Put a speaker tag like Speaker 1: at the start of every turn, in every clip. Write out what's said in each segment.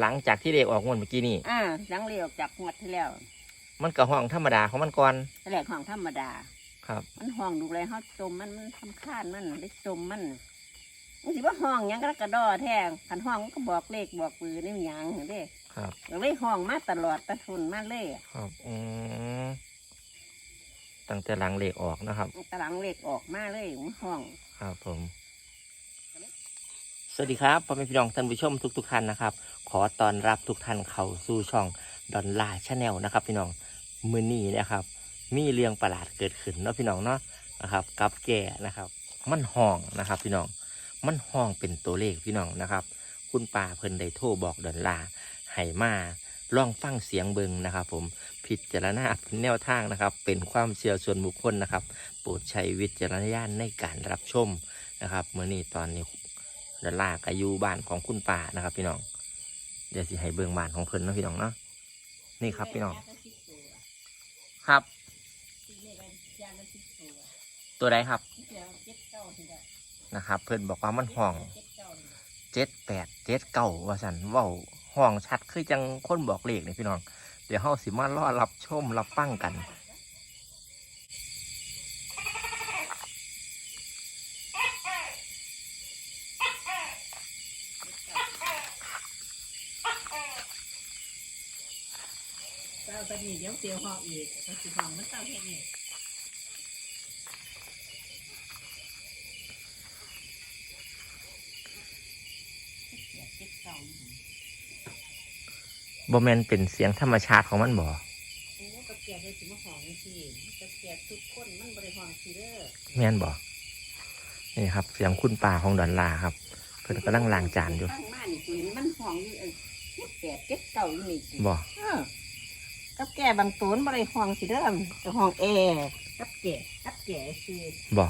Speaker 1: หลังจากที่เด็กออกงวดเมื่อกี้นี่
Speaker 2: อ่าหลังเลี้ยวจากงวดที่แล้ว
Speaker 1: มันก็ห้องธรรมดาของมันก่อน
Speaker 2: แต่แรกห้องธรรมดา
Speaker 1: ครับ
Speaker 2: มันห้องดูเลยเฮาจมมันมันทำคาญมันได้จมมันมันสิว่าห้องหยังกระกระดอแท้คันห้องมันก็บอกเลขบอกปือนี่มันหยังเด้
Speaker 1: ครับ
Speaker 2: ก็เลยห้องมาตลอดตะทุนมาเลย
Speaker 1: ครับอืมตั้งแต่หลังเหล็กออกนะครับ
Speaker 2: ตารางเลขออกมาเลยมันห้อง
Speaker 1: ครับผม สวัสดีครับพ่อแม่พี่น้องท่านผู้ชมทุกทุกๆท่านนะครับ ขอต้อนรับทุกท่านเข้าสู่ช่องดอนล่าชาแนลนะครับพี่น้องมือนี้นะครับ มีเรื่องประหลาดเกิดขึ้นเนาะพี่น้องเนาะนะครับกับแก่นะครับ มันห้องนะครับ พี่น้องมันห้องเป็นตัวเลขพี่น้องนะครับ คุณป่าเพิ่นได้โทรบอกดอนลาให้มาลองฟังเสียงเบิงนะครับ ผมพิจารณาเป็นแนวทางนะครับ เป็นความเชื่อส่วนบุคคลนะครับ โปรดใช้วิจารณญาณในการรับชมนะครับเมื่อนี้ตอนนี้ ดอนลาก็อยู่บ้านของคุณป่านะครับพี่น้อง เดี๋ยวสิให้เบิงบ้านของเพิ่นนะพี่น้องเนาะ นี่ครับพี่น้อง ครับ ตัวใดครับ นะครับ เพิ่นบอกว่ามันห้องเจ็ดแปดเจ็ดเก้าว่าสันว้าห้องชัดคือจังคนบอกเลขเนี่ยพี่น้อง เดี๋ยวเฮาสิมารอรับชมรับฟังกัน
Speaker 2: เจ้าก็ นี่เดี๋ยวเตียวห้องอีกก็สิห้องมันเจ้าแค่นี้
Speaker 1: บ่แมนเป็นเสียงธรรมชาติของมันบ่
Speaker 2: โอ้กับแก่เลยสิมาห้องสิกับแก่ทุกคนมันบริห้องสิเด้อ
Speaker 1: แม่นบ่นี่ครับ เสียงคุณป่าของดอนลาครับ เพิ่นกำลังล้างจานอยู่
Speaker 2: ตั้งมานี่กูเห็นมันห้องอยู่เออเจ็ดแปดเจ็ดเก้าอยู่นี่สิ
Speaker 1: บ่
Speaker 2: เออ กับแก่บางตัวมันบริห้องสิเด้อจะห้องแอร์กับแก่กับแก่สิ
Speaker 1: บ่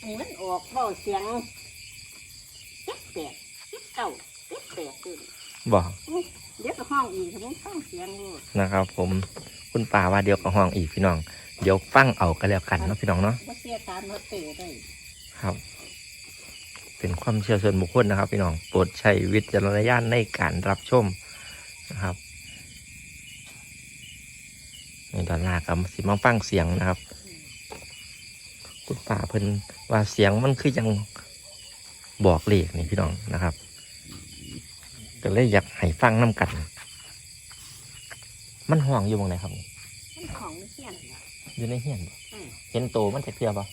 Speaker 2: อันนี้มันออกเบาเสียงเจ็ดแปดเจ็ดเก้าเจ็ดแปดตื่น
Speaker 1: บ่
Speaker 2: เดี๋ยวก็ห้องอีกมันฟังเสียงอยู่
Speaker 1: นะครับ ผมคุณป่าว่าเดี๋ยวก็ห้องอีกพี่น้อง เดี๋ยวฟังเอากันแล้วกันเนาะพี่น้องเนาะ
Speaker 2: ว่าเสียการมาเตะได้
Speaker 1: ครับ เป็นความเชื่อส่วนบุคคลนะครับ พี่น้องโปรดใช้วิจารณญาณในการรับชมนะครับใน ดอนลากับสิมาฟังเสียงนะครับ คุณป่าเพิ่นว่าเสียงมันคือยังบอกเลขนี่พี่น้องนะครับ ก็เลยอยากให้ฟังน้กัน มันห่วงอยู่ตรงไหนครับ
Speaker 2: มันของไม่เที่ยนนะ
Speaker 1: อยู่ในเฮียนบ่
Speaker 2: อืม
Speaker 1: เห็นโตมันจะเพียบ่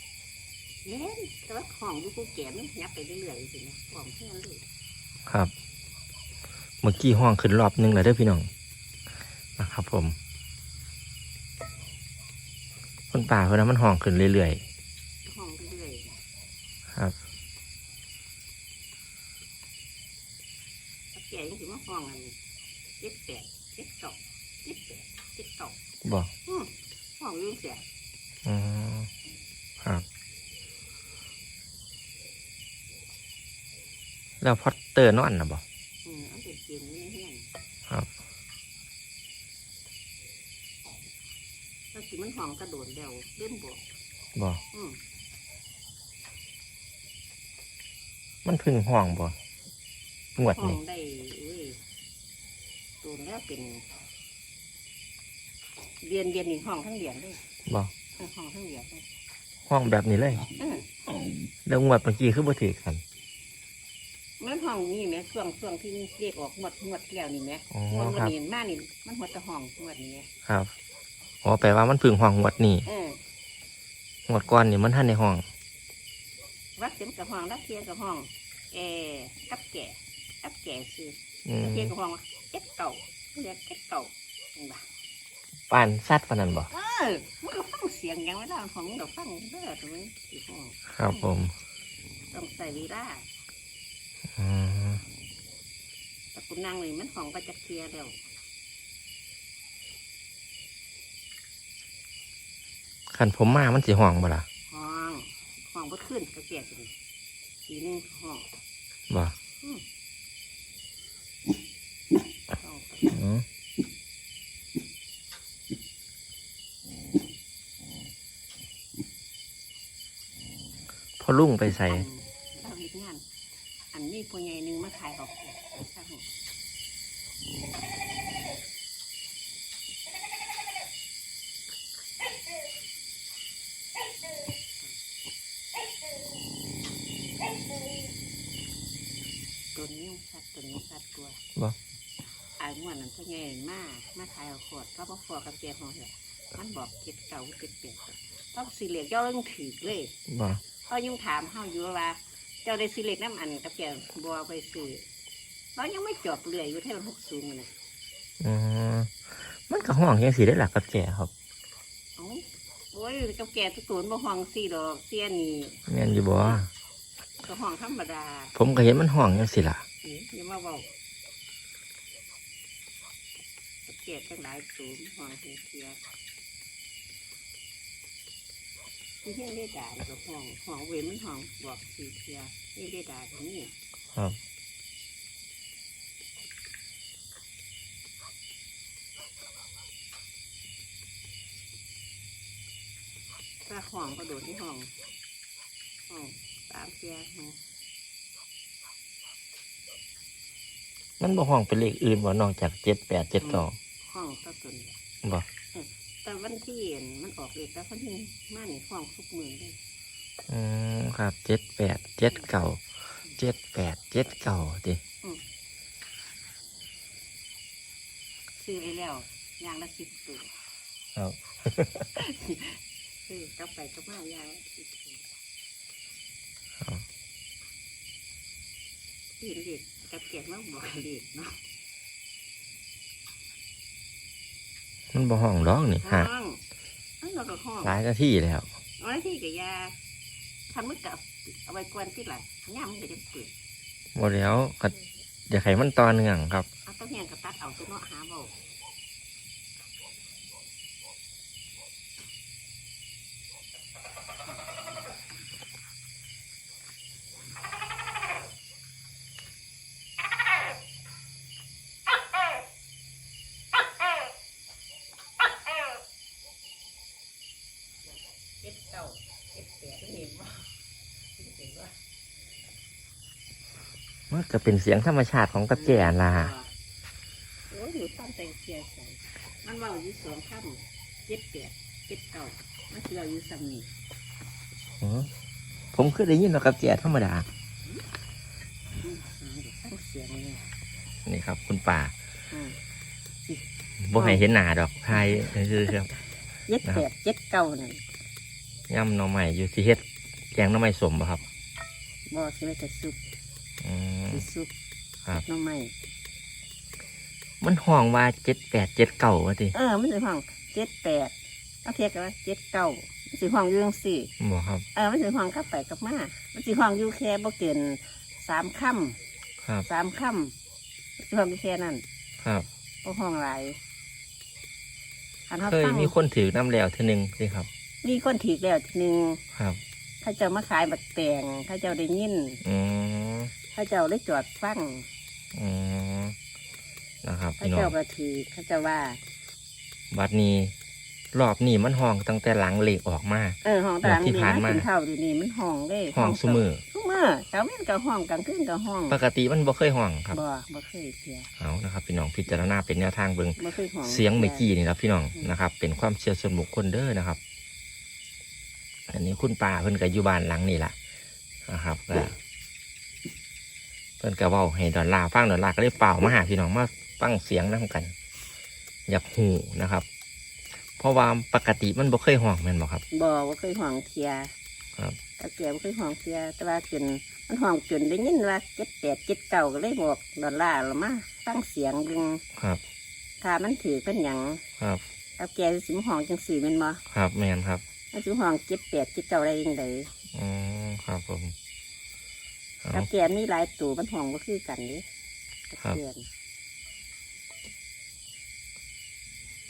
Speaker 2: เล่นแต่ว่าของอยู่กูแก่มันยับไปเรื่อยๆสินะของเที่ยนเลย
Speaker 1: ครับ เมื่อกี้ห้องขึ้นรอบนึงแล้วเด้อพี่น้องนะครับ ผม คนป่าเพิ่นนะมันห้องขึ้นเรื่อย
Speaker 2: ของเรื่อย
Speaker 1: ๆครับ
Speaker 2: ๆกับแก่ยังถือว่าห้องอันเจ็ดแปดเจ็ดเก้าเจ็ดแปดเจ็ดเก้า
Speaker 1: บ่
Speaker 2: อืมห้องอยุ่งเสีย
Speaker 1: อืมครับแล้วพอตเตอร์นอนนะบ่
Speaker 2: อืมเอาเด็กเกมนี่เฮียน
Speaker 1: ครับ
Speaker 2: ถ้าสิมันห้องกระโดดเดียวเล่นบวก
Speaker 1: บ่
Speaker 2: อืม
Speaker 1: มันพึ่งห้องบ่งวด
Speaker 2: ห้อง
Speaker 1: นี่
Speaker 2: ได้เว้ยตัวแล้วเป็นเรียนเรียนอีกห้องทั้งเรียนเลย
Speaker 1: บ่
Speaker 2: ทั้งห้องทั้งเรียนเลย
Speaker 1: ห้องแบบนี้เลย
Speaker 2: เออ
Speaker 1: แล้วงวดเมื่อกี้คือบ่ถือกัน
Speaker 2: มันห้องนี่ไหมช่วงช่วงที่เรียกออกหมดหมดแล้วนี่ไหม
Speaker 1: อ๋อ
Speaker 2: มัน
Speaker 1: ครับ
Speaker 2: นี่มานี่มันหัวแตะห้องหมดนี้
Speaker 1: ครับ อ๋อแปลว่ามันพึ่งห้องงวดนี้
Speaker 2: เออง
Speaker 1: วดก่อนนี่มันทันในห้อง
Speaker 2: วัดเสียงกับห้องรักเทียนกับห้องเออกับแก่กับแก่คือ
Speaker 1: อืม
Speaker 2: เทียนกับห้องเจ็ดเก่าเรียกเจ็ดเก่าเห็นปะ
Speaker 1: ปานซัดปานนั้นบ่
Speaker 2: เออมันก็ฟังเสียงอย่างไม่ได้ของมันก็ฟังเด้อตรงนี้อีกห้อง
Speaker 1: ครับผม
Speaker 2: ต้องใส่วีร่า
Speaker 1: อืม
Speaker 2: แต่คุณนางนี่มันของประจักษ์เทียแล้ว
Speaker 1: คันผมมามันสิห้องบ่ล่ะ
Speaker 2: ห้องห้องก็ขึ้นก็แก่สิทีนึงห้อง
Speaker 1: บ่
Speaker 2: ห้อง
Speaker 1: อืมพอลุงไปใส่
Speaker 2: อันเราเฮ็ดงาน อันนี้ผู้ใหญ่หนึงมาขายเขา ตัวนี้สัตว์กลัว
Speaker 1: บ่
Speaker 2: อายม่วนนั่นก็แง่มากมาขายเอาขวดก็บ่ฟอกับเกียร์ของเหรอมันบอกเก็ดเก่าเก็ดเปลี่ยนต้องสิเหลียกย่อเรื่องถือเลย
Speaker 1: บ่
Speaker 2: เขายุ่งถามเฮาอยู่ว่า เจ้าได้สิเหล็กน้ำอันกับเกียร์บัวไปซื้อเรายังไม่จบเรื่อยอยู่แท่มันหกสูงเลย
Speaker 1: อืมมันก็ห้องยังสีได้หลักกับแก่ครับ
Speaker 2: เอ้าโอ้ยกับแก่ตุกตูนบ่ห้องสี่ดอกเสี้ยนี่
Speaker 1: แม่นอยู่บ่
Speaker 2: ก็ห้องธรรมดา
Speaker 1: ผมก็เห็นมันห้องยังสิล่ะ
Speaker 2: เอ๊ะอย่ามาเบากับแก่ทั้งหลายสูงห้องเทียเทียที่เฮียนได้ด่าแล้วก็ห้องห้องเว้นมันห้องบอกสี่เทียเฮียนได้ด่าตรงนี้
Speaker 1: ครับ
Speaker 2: ถ้าห้องก็โดดที่ห้องห้อง สามเทียห้อง
Speaker 1: มันบ่ห้องเป็นเลขอื่นบ่นอกจากเจ็ดแปดเจ็ดเก้า
Speaker 2: ห้องตะตุน
Speaker 1: บ่
Speaker 2: แต่วันที่เห็นมันออกเลขแล้ววันที่มาในห้องทุกมือเลย
Speaker 1: อืมครับเจ็ดแปดเจ็ดเก้าเจ็ดแปดเจ็ดเก้าดิ
Speaker 2: ซื้อไปแล้วอย่างละสิบตัว
Speaker 1: ครับ
Speaker 2: ซื้อกลับไปก็มาอย่างละสิบตัว
Speaker 1: ครับ
Speaker 2: ที่เด็กกับเกียรมาบอกเด็กเนาะ
Speaker 1: มันบ่ห้องร้องนี่ฮะ
Speaker 2: ห้องนั่นเราก็ห้อง
Speaker 1: หลายนาทีแล้ว
Speaker 2: เอาไว้ที่กับยาทำมือกับเอาไว้กวนที่หลังย่ำก็จะเปิด
Speaker 1: บ่แล้วก็อยากให้มันต่อเนื่องครับ
Speaker 2: เอาต้นแหงกับตัดเอาตัวเนาะหาเบาเจ็ดเก้าเจ็ดแปดเห็นว่าเห็นว่า
Speaker 1: มัน ก็เป็นเสียงธรรมชาติของกระแจล่ะ
Speaker 2: โอ้ยอยู่ตั้งแต่เสียใส่มันเว่าอยู่สองค่ำเจ็ดแปดเจ็ดเก้ามันคือเราอยู่ซ้ำนี่
Speaker 1: อืมผมเคยได้ยินว่ากระแจธรรมดา
Speaker 2: อืมหาเดี๋ยวตั้งเสียงเลย
Speaker 1: นี่ครับ คุณป่า
Speaker 2: อืม
Speaker 1: บ่ให้เห็นหน้าดอกไทยคือครับ
Speaker 2: เจ็ดแปดเจ็ดเก้านี่
Speaker 1: ย่ำหน่อใหม่อยู่ที่เฮ็ดแกงหน่อไม้สมบ่ครับ
Speaker 2: บ่สิไม่แต่ซุป
Speaker 1: อืม
Speaker 2: สิ ซุป
Speaker 1: ครับ
Speaker 2: หน้ำไม้
Speaker 1: มันห้องว่าเจ็ดแปดเจ็ดเก่าวะติ
Speaker 2: เออมันสิห้องเจ็ดแปดเอาเทียบกันว่าเจ็ดเก้ามันสิห้องอยู่จังสี่
Speaker 1: บ่ครับ
Speaker 2: เออมันสิห้องกลับไปกลับมามันสิห้องอยู่แค่บ่เกินสามค่
Speaker 1: ครับำ
Speaker 2: สามค่ำสิห้องอยู่แค่นั้น
Speaker 1: ครับ
Speaker 2: บ่ห้องหลายอันเขา
Speaker 1: เคย
Speaker 2: ตั้ง
Speaker 1: มีคนถือน้ำแล้วเทีนึงสิครับ
Speaker 2: มีคนถีกแล้วทีหนึง
Speaker 1: ครับ
Speaker 2: เข้าเจ้ามาขายบักแตงเข้าเจ้าได้ยิน
Speaker 1: อืม
Speaker 2: เข้าเจ้าได้จอดฟัง
Speaker 1: อืมนะครับ
Speaker 2: เข้า
Speaker 1: พี่น้อ
Speaker 2: เจ้างก็ถือเข้าเจ้าว่า
Speaker 1: บัดนี้ รอบนี้มันห้องตั้งแต่หลังเหล็กออกมา
Speaker 2: เออห้องตาราง
Speaker 1: ที่
Speaker 2: ดี
Speaker 1: ผ่านมา
Speaker 2: กินข้าวดีนี่มันห้องเด้
Speaker 1: ห้องซุมือ
Speaker 2: ซุมือเช้าเม่นก็ห้องกลางคืนก็ห้อง
Speaker 1: ปกติมันบ่เคยห้องครับ
Speaker 2: บ่บ่เคยเสีย
Speaker 1: เอานะครับ พี่น้องพิจารณาเป็นแนวทางเบิ่ง
Speaker 2: บ่เคยห้อง
Speaker 1: เสียงเมื่อกี้นี่ครับพี่น้อง
Speaker 2: อืม
Speaker 1: นะครับ เป็นความเชื่อส่วนบุคคลเด้อนะครับ อันนี้คุณป้าเพิ่นก็อยู่บ้านหลังนี่แหละนะครับก็ เพิ่นก็เว้าให้ดอลลาร์ฟังดอลลาร์ก็เลยเป่ามาหาพี่น้องมาฟังเสียงนํกัน อยากหูนะครับ เพราะว่าปกติมันบ่เคยห้องแม่นบ่ครับ
Speaker 2: บ่บ่เคยห้องเทีย
Speaker 1: ครับ
Speaker 2: ตาแก่บ่เคยห้องเทียแต่ว่าจนมันห้องจนได้ยินว่าเจ็ดแปดเจ็ดเก้าก็เลยบอกดอลลาร์ละมาตั้งเสียงดึง
Speaker 1: ครับ
Speaker 2: ถ้ามันถือเป็นหยัง
Speaker 1: ครับ
Speaker 2: ตาแก่สิมาห้องจังสี่แม่นบ่
Speaker 1: ครับแมนครับ
Speaker 2: มันสิห้องเจ็ดแปดเจ็ดเก้าได้ยังไง
Speaker 1: อืมครับผม เอา
Speaker 2: ตาแก่มีหลายตัวมันห้องบ่คือกันเด้
Speaker 1: ครับ
Speaker 2: เพื่อน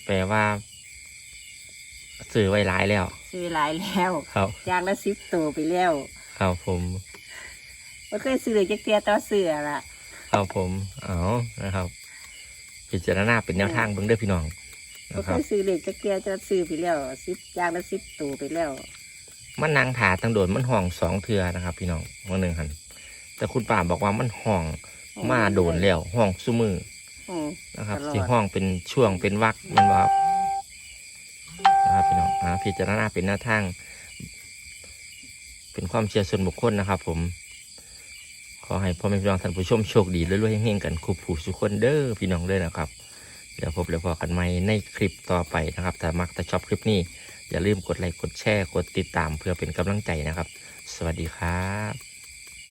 Speaker 1: แปลว่าสื่อไว้หลายแล้ว
Speaker 2: ซื้อหลายแล้ว
Speaker 1: ครับ
Speaker 2: ยางละสิบตัวไปแล้ว
Speaker 1: ครับผม
Speaker 2: บ่เคยซื้อเลยจักเทียต่อเสือละ
Speaker 1: ครับผม เอานะครับ พิจารณาเป็นแนวทางเบิ่งเด้อพี่น้อง
Speaker 2: บ่
Speaker 1: นะค
Speaker 2: เครับยซื้อเลยจักเทียจะซื้อไปแล้วสิบยางละสิบตัวไปแล้ว
Speaker 1: มันนางถาตั้งโดนมันห้องสองเทือนะครับ พี่น้องวันหนึ่งหัน แต่คุณป่าบอกว่ามันห้องมาโดนแล้วห้องซุมือ
Speaker 2: อืม
Speaker 1: นะครับ
Speaker 2: ตลอด
Speaker 1: ที่ห้องเป็นช่วงเป็นวักแมันว่านะครับพี่น้องอ่าพิจารณาเป็นแนวทางเป็นความเชื่อส่วนบุคคลนะครับ ผมขออให้พ่อแม่พี่น้องท่านผู้ชมโชคดีรวยๆเฮงๆกันคุบผู้สุขคนเด้อพี่น้องเด้อนะครับเดี๋ยวพบแล้วพอกันใหม่ในคลิปต่อไปนะครับถ้ามักถ้าชอบคลิปนี้ อย่าลืมกดไลค์กดแชร์กดติดตามเพื่อเป็นกำลังใจนะครับ สวัสดีครับ